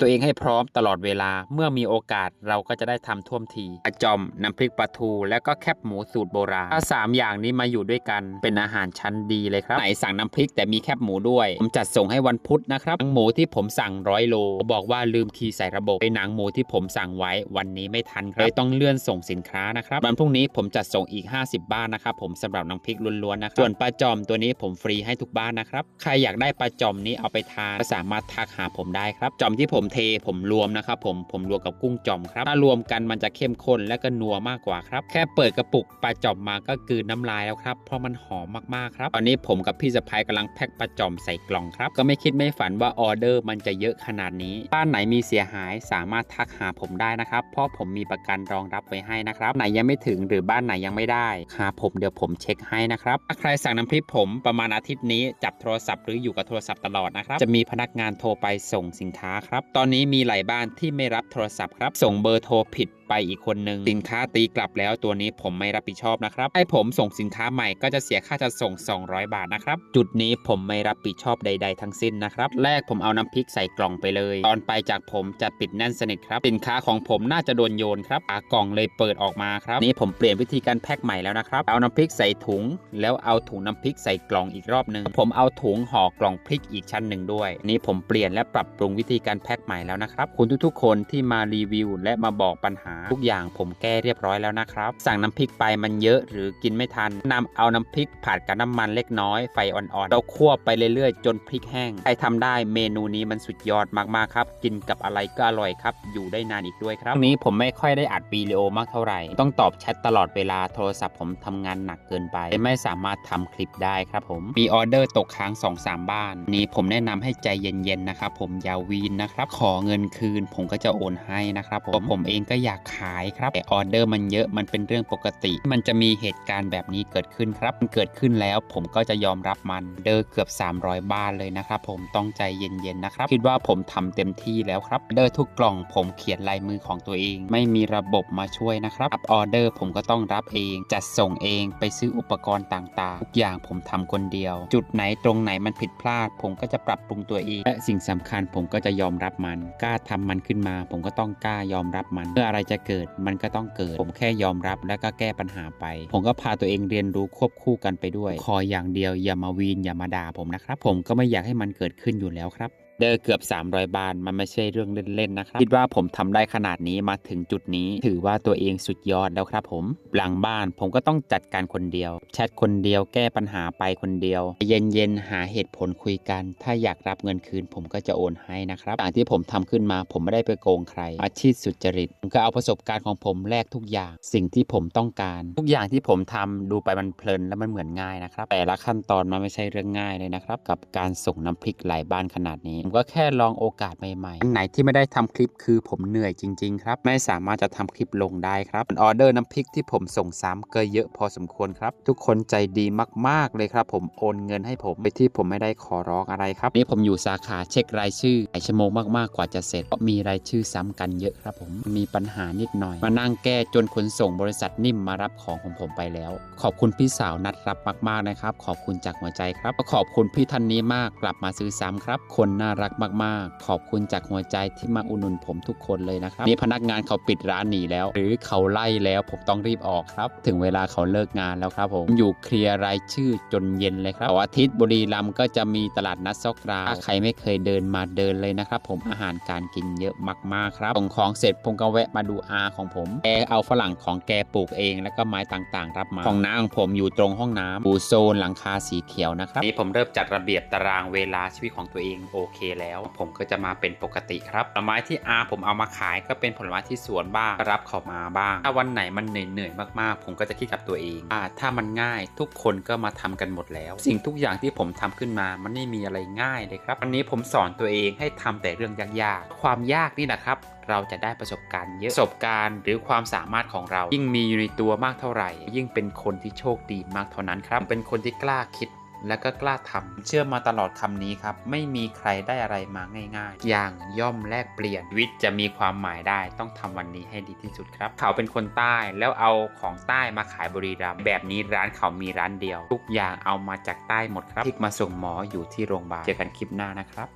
ตัวเองให้พร้อมตลอดเวลาเมื่อมีโอกาสเราก็จะได้ทำท่วมทีปลาจอมน้ำพริกปลาทู แล้วก็แคบหมูสูตรโบราณถ้าสามอย่างนี้มาอยู่ด้วยกันเป็นอาหารชั้นดีเลยครับไหนสั่งน้ำพริกแต่มีแคบหมูด้วยผมจัดส่งให้วันพุธนะครับหนังหมูที่ผมสั่งร้อยโลบอกว่าลืมคีย์ใส่ระบบเป็นหนังหมูที่ผมสั่งไว้วันนี้ไม่ทันครับเลยต้องเลื่อนส่งสินค้านะครับวันพรุ่งนี้ผมจัดส่งอีก 50 บ้านนะครับผมสำหรับน้ำพริกล้วนๆนะครับส่วนปลาจอมตัวนี้ผมฟรีให้ทุกบ้านนะครับใครอยากได้ปลาจอมนี้เอาไปทานก็สามารถทักหาผมได้ครับจอมที่ผมเทผมรวมนะครับผมผมรวมกับกุ้งจอมครับถ้ารวมกันมันจะเข้มข้นและก็นัวมากกว่าครับ แค่เปิดกระปุกปลาจอมมาก็กลืนน้ำลายแล้วครับ เพราะมันหอมมากๆครับ ตอนนี้ผมกับพี่สะพ้ายกำลังแพ็คปลาจอมใส่กล่องครับ ก็ไม่คิดไม่ฝันว่าออเดอร์มันจะเยอะขนาดนี้บ้านไหนมีเสียหายสามารถทักหาผมได้นะครับ เพราะผมมีประกันรองรับไว้ให้นะครับ ไหนยังไม่ถึงหรือบ้านไหนยังไม่ได้หาผมเดี๋ยวผมเช็คให้นะครับถ้าใครสั่งน้ำพริกผมประมาณอาทิตย์นี้จับโทรศัพท์หรืออยู่กับโทรศัพท์ตลอดนะครับจะมีพนักงานโทรไปส่งสินค้าครับตอนนี้มีหลายบ้านที่ไม่รับโทรศัพท์ครับ ส่งเบอร์โทรผิดไปอีกคนนึง สินค้าตีกลับแล้วตัวนี้ผมไม่รับผิดชอบนะครับให้ผมส่งสินค้าใหม่ก็จะเสียค่าจัดส่ง 200 บาทนะครับ จุดนี้ผมไม่รับผิดชอบใด ๆ ทั้งสิ้นนะครับแรกผมเอาน้ำพริกใส่กล่องไปเลย ตอนไปจากผมจะปิดแน่นสนิทครับสินค้าของผมน่าจะโดนโยนครับฝากล่องเลยเปิดออกมาครับนี่ผมเปลี่ยนวิธีการแพ็คใหม่แล้วนะครับเอาน้ำพริกใส่ถุง แล้วเอาถุงน้ำพริกใส่กล่องอีกรอบหนึ่งผมเอาถุงห่อกล่องพริกอีกชั้นหนึ่งด้วย นี่ผมเปลี่ยนและปรับปรุงวิธีการแพ็คใหม่แล้วนะครับคุณทุกๆ คนที่มารีวิว และมาบอกปัญหาทุกอย่างผมแก้เรียบร้อยแล้วนะครับ สั่งน้ำพริกไปมันเยอะหรือกินไม่ทันนำเอาน้ำพริกผัดกับน้ำมันเล็กน้อยไฟอ่อนๆเราคั่วไปเรื่อยๆ จนพริกแห้งใครทำได้เมนูนี้มันสุดยอดมากๆครับกินกับอะไรก็อร่อยครับ อยู่ได้นานอีกด้วยครับวันนี้ผมไม่ค่อยได้อัดวิดีโอมากเท่าไหร่ ต้องตอบแชทตลอดเวลาโทรศัพท์ผมทำงานหนักเกินไป ไม่สามารถทำคลิปได้ครับผมมีออเดอร์ตกค้าง2-3บ้าน นี้ผมแนะนำให้ใจเย็นๆนะครับผมอยาวีนนะครับขอเงินคืน ผมก็จะโอนให้นะครับผมผมเองก็อยากขายครับแต่ออเดอร์มันเยอะมันเป็นเรื่องปกติ มันจะมีเหตุการณ์แบบนี้เกิดขึ้นครับมันเกิดขึ้นแล้วผมก็จะยอมรับมันเดอร์เกือบ 300 บ้านเลยนะครับผมต้องใจเย็นๆนะครับ คิดว่าผมทำเต็มที่แล้วครับเดอร์ทุกกล่องผมเขียนลายมือของตัวเอง ไม่มีระบบมาช่วยนะครับรับออเดอร์ผมก็ต้องรับเอง จัดส่งเองไปซื้ออุปกรณ์ต่างๆทุกอย่างผมทำคนเดียว จุดไหนตรงไหนมันผิดพลาด ผมก็จะปรับปรุงตัวเอง และสิ่งสำคัญผมก็จะยอมรับมัน กล้าทำมันขึ้นมา ผมก็ต้องกล้ายอมรับมันเมื่ออะไรจะเกิดมันก็ต้องเกิด ผมแค่ยอมรับแล้วก็แก้ปัญหาไป ผมก็พาตัวเองเรียนรู้ควบคู่กันไปด้วย คอยอย่างเดียวอย่ามาวีนอย่ามาด่าผมนะครับ ผมก็ไม่อยากให้มันเกิดขึ้นอยู่แล้วครับ เดอเกือบ 300 บานมันไม่ใช่เรื่องเล่นๆนะครับ คิดว่าผมทำได้ขนาดนี้มาถึงจุดนี้ ถือว่าตัวเองสุดยอดแล้วครับผมหลังบ้านผมก็ต้องจัดการคนเดียว แชทคนเดียวแก้ปัญหาไปคนเดียว เย็นๆหาเหตุผลคุยกัน ถ้าอยากรับเงินคืน ผมก็จะโอนให้นะครับอย่างที่ผมทำขึ้นมาผมไม่ได้ไปโกงใคร อาชีพสุจริตผมก็เอาประสบการณ์ของผมแลกทุกอย่าง สิ่งที่ผมต้องการ ทุกอย่างที่ผมทำดูไปมันเพลินและมันเหมือนง่ายนะครับแต่ละขั้นตอนมันไม่ใช่เรื่องง่ายเลยนะครับกับการส่งน้ำพริกหลายบ้านขนาดนี้ผมก็แค่ลองโอกาสใหม่ๆอันไหนที่ไม่ได้ทำคลิปคือผมเหนื่อยจริง ๆ ครับ ไม่สามารถจะทำคลิปลงได้ครับออเดอร์น้ำพริกที่ผมส่งซ้ำก็เยอะพอสมควรครับ ทุกคนใจดีมากๆเลยครับ ผมโอนเงินให้ผมโดยที่ผมไม่ได้ขอร้องอะไรครับนี่ผมอยู่สาขาเช็ครายชื่อหลายชั่วโมงมากๆกว่าจะเสร็จเพราะมีรายชื่อซ้ำกันเยอะครับ ผมมีปัญหานิดหน่อย มานั่งแก้จนขนส่งบริษัทนิ่มมารับของของผมไปแล้ว ขอบคุณพี่สาวนัดรับมากๆนะครับ ขอบคุณจากหัวใจครับขอบคุณพี่ท่านนี้มากกลับมาซื้อซ้ำครับ คนน่ารักมากๆ ขอบคุณจากหัวใจที่มาอุดหนุนผมทุกคนเลยนะครับนี่พนักงานเขาปิดร้านหนีแล้ว หรือเขาไล่แล้วผมต้องรีบออกครับ ถึงเวลาเขาเลิกงานแล้วครับผมอยู่เคลียร์รายชื่อจนเย็นเลยครับอาทิตย์บุรีรัมย์ก็จะมีตลาดนัดซอกราถ้าใครไม่เคยเดินมาเดินเลยนะครับผมอาหารการกินเยอะมากๆครับส่งของเสร็จผมก็แวะมาดูอาของผมแกเอาฝรั่งของแกปลูกเองแล้วก็ไม้ต่างๆ รับมาห้องน้ำของผมอยู่ตรงห้องน้ำปูโซนหลังคาสีเขียวนะครับนี่ผมเริ่มจัดระเบียบตารางเวลาชีวิตของตัวเองโอเคแล้ว ผมก็จะมาเป็นปกติครับผลไม้ที่อาผมเอามาขายก็เป็นผลไม้ที่สวนบ้างรับเขามาบ้าง ถ้าวันไหนมันเหนื่อยๆมากๆ ผมก็จะคิดกับตัวเองอ่าถ้ามันง่ายทุกคนก็มาทำกันหมดแล้ว สิ่งทุกอย่างที่ผมทำขึ้นมามันไม่มีอะไรง่ายเลยครับวันนี้ผมสอนตัวเองให้ทำแต่เรื่องยากๆความยากนี่แหละครับเราจะได้ประสบการณ์เยอะประสบการณ์หรือความสามารถของเรา ยิ่งมีอยู่ในตัวมากเท่าไหร่ ยิ่งเป็นคนที่โชคดีมากเท่านั้นครับ เป็นคนที่กล้าคิด และก็กล้าทำเชื่อมาตลอดคำนี้ครับ ไม่มีใครได้อะไรมาง่าย ๆ อย่างย่อมแลกเปลี่ยนชีวิตจะมีความหมายได้ต้องทำวันนี้ให้ดีที่สุดครับ เขาเป็นคนใต้แล้วเอาของใต้มาขายบริรัมย์แบบนี้ร้านเขามีร้านเดียว ทุกอย่างเอามาจากใต้หมดครับพิกมาส่งหมออยู่ที่โรงพยาบาลเจอกันคลิปหน้านะครับ